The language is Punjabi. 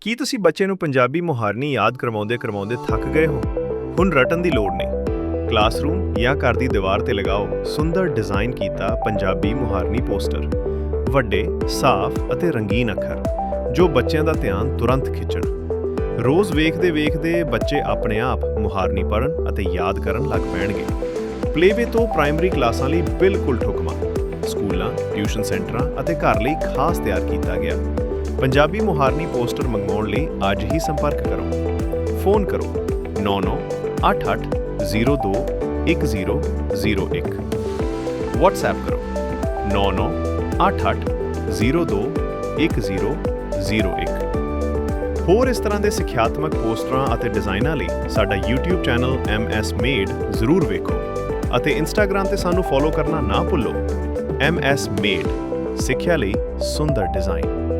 ਕੀ ਤੁਸੀਂ ਬੱਚੇ ਨੂੰ ਪੰਜਾਬੀ ਮੁਹਾਰਨੀ ਯਾਦ ਕਰਵਾਉਂਦੇ ਕਰਵਾਉਂਦੇ ਥੱਕ ਗਏ ਹੋ? ਹੁਣ ਰਟਣ ਦੀ ਲੋੜ ਨਹੀਂ। ਕਲਾਸਰੂਮ ਜਾਂ ਘਰ ਦੀ ਦੀਵਾਰ ਤੇ ਲਗਾਓ। ਸੁੰਦਰ ਡਿਜ਼ਾਈਨ ਕੀਤਾ ਪੰਜਾਬੀ ਮੁਹਾਰਨੀ ਪੋਸਟਰ। ਵੱਡੇ, ਸਾਫ਼ ਅਤੇ ਰੰਗੀਨ ਅੱਖਰ, ਜੋ ਬੱਚਿਆਂ ਦਾ ਧਿਆਨ ਤੁਰੰਤ ਖਿੱਚਣ। ਰੋਜ਼ ਵੇਖਦੇ ਵੇਖਦੇ ਬੱਚੇ ਆਪਣੇ ਆਪ ਮੁਹਾਰਨੀ ਪੜ੍ਹਨ ਅਤੇ ਯਾਦ ਕਰਨ ਲੱਗ ਪੈਣਗੇ। ਪਲੇਵੇ ਤੋਂ ਪ੍ਰਾਇਮਰੀ ਕਲਾਸਾਂ ਲਈ ਬਿਲਕੁਲ ਠੁਕਮਾ। ਸਕੂਲਾਂ, ਟਿਊਸ਼ਨ ਸੈਂਟਰਾਂ ਅਤੇ ਘਰ ਲਈ ਖਾਸ ਤਿਆਰ ਕੀਤਾ ਗਿਆ। ਪੰਜਾਬੀ ਮੁਹਾਰਨੀ ਪੋਸਟਰ ਮੰਗਵਾਉਣ ਲਈ ਅੱਜ ਹੀ ਸੰਪਰਕ ਕਰੋ। ਫੋਨ ਕਰੋ 9988021001 WhatsApp ਕਰੋ 9988021001 ਹੋਰ ਇਸ ਤਰ੍ਹਾਂ ਦੇ ਸਿੱਖਿਆਤਮਕ ਪੋਸਟਰਾਂ ਅਤੇ ਡਿਜ਼ਾਈਨਾਂ ਲਈ ਸਾਡਾ YouTube ਚੈਨਲ MS Made ਜ਼ਰੂਰ ਵੇਖੋ ਅਤੇ Instagram ਤੇ ਸਾਨੂੰ ਫੋਲੋ ਕਰਨਾ ਨਾ ਭੁੱਲੋ। MS Made, ਸਿੱਖਿਆ ਲਈ ਸੁੰਦਰ ਡਿਜ਼ਾਈਨ